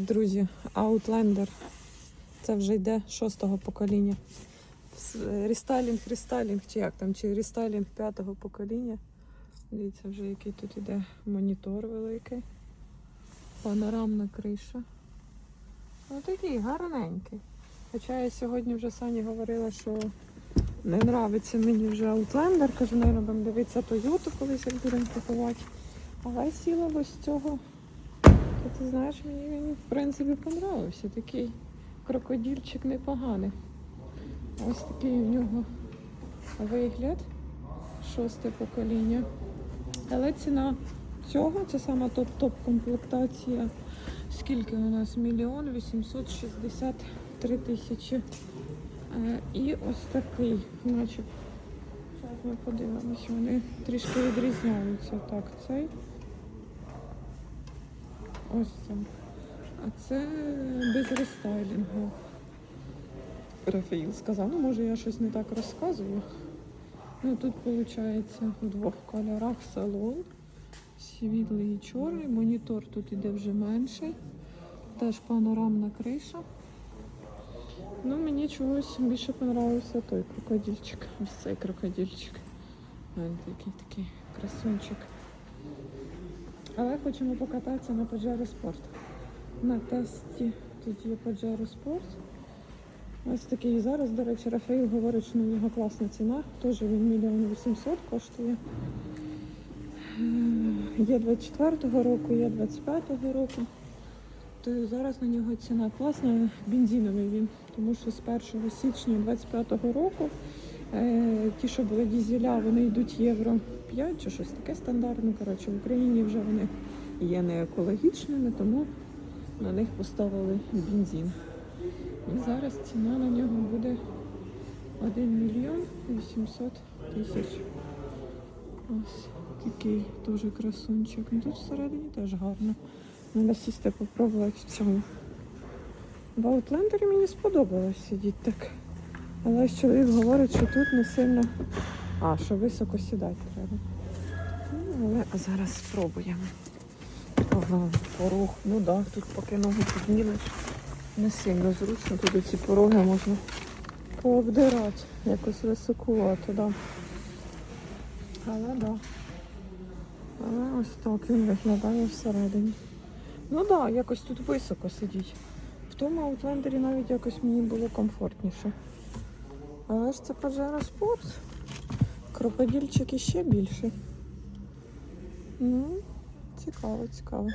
Друзі, Outlander. Це вже йде шостого покоління. Рестайлінг, рестайлінг, чи як там, чи рестайлінг п'ятого покоління. Дивіться, вже який тут іде монітор великий. Панорамна криша. Ну такий гарненький. Хоча я сьогодні вже Сані говорила, що не нравиться мені вже Outlander. Кажу, не будемо дивитися Toyota колись, як будемо купувати. Але сіла ось цього. Та ти знаєш, мені він в принципі понравився. Такий крокодильчик непоганий. Ось такий у нього вигляд. Шосте покоління. Але ціна цього, це сама топ-топ комплектація. Скільки у нас? Мільйон 863 тисячі. Е, І ось такий, наче. Зараз ми подивимось, вони трішки відрізняються. Так, цей. Ось це. А це без рестайлінгу. Рафаїл сказав, ну може я щось не так розказую. Ну тут виходить в двох кольорах салон. Світлий і чорний. Монітор тут іде вже менший. Теж панорамна криша. Ну, мені чогось більше понравився той крокодильчик. Ось цей крокодильчик. Він такий такий красунчик. Але хочемо покататися на Pajero Sport. На тесті тут є Pajero Sport. Ось такий зараз, до речі, Рафаїл говорить, що на нього класна ціна. Теж він мільйон вісімсот коштує. Е, Є 24-го року, є 25-го року. То зараз на нього ціна класна, бензиновий він, тому що з 1 січня 25-го року ті, що були дізеля, вони йдуть євро 5 чи щось таке стандартне. Коротше, в Україні вже вони є не екологічними, тому на них поставили бензин. І зараз ціна на нього буде 1 мільйон 800 тисяч. Ось такий теж красунчик. Ну, Тут всередині теж гарно. Треба сісти попробувати в цьому. В Аутлендері мені сподобалось сидіти так. Але ось чоловік говорить, що тут не сильно. А, що високо сідати треба. Ну, але зараз спробуємо. Ага, порог. Ну так, да, тут поки ногу піднімеш. Не сильно зручно, тут ці пороги можна пообдирати. Якось високувато, да. Але да. Але ось так він виглядає всередині. Ну так, да, якось тут високо сидіть. В тому аутлендері навіть якось мені було комфортніше. Але ж це Pajero Sport. Крокодильчик іще більший. Ну, цікаво, цікаво.